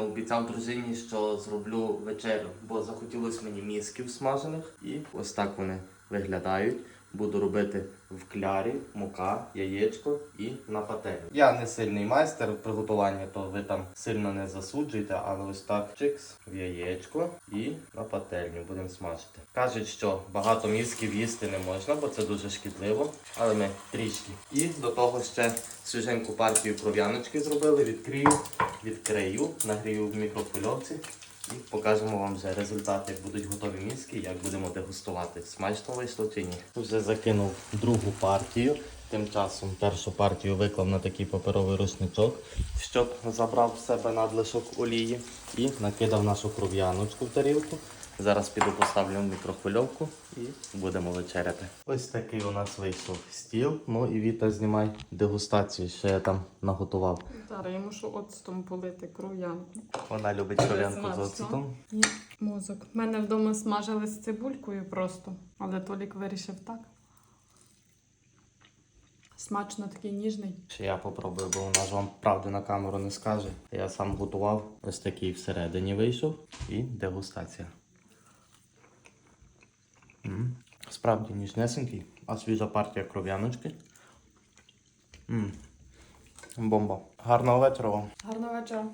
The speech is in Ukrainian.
Обіцяв дружині, що зроблю вечерю, бо захотілося мені місків смажених. І ось так вони виглядають. Буду робити в клярі, мука, яєчко і на пательні. Я не сильний майстер в приготуванні, то ви там сильно не засуджуйте, але ось так чикс в яєчко і на пательню будемо смажити. Кажуть, що багато місків їсти не можна, бо це дуже шкідливо, але ми трішки. І до того ще свіженьку партію кров'яночки зробили. Відкрию, відкрию, нагрію в мікрохвильовці. І покажемо вам вже результати, як будуть готові мізки, як будемо дегустувати. Смачно вийшло чи ні. Вже закинув другу партію. Тим часом першу партію виклав на такий паперовий рушничок, щоб забрав в себе надлишок олії. І накидав нашу кров'яночку в тарілку. Зараз піду поставлю в мікрохвильовку і будемо вечеряти. Ось такий у нас вийшов стіл. Ну і Віта знімай дегустацію, що я там наготував. Зараз я мушу оцтом полити кров'янку. Вона любить кров'янку з оцетом. І мозок. У мене вдома смажили з цибулькою просто, але Толік вирішив так. Смачно такий ніжний. Ще я попробую, бо вона ж вам правду на камеру не скаже. Я сам готував, ось такий всередині вийшов і дегустація. М, Справді ніжнесенький, а свіжа партія кров'яночки. М, Бомба. Гарного вечора вам. Гарного вечора.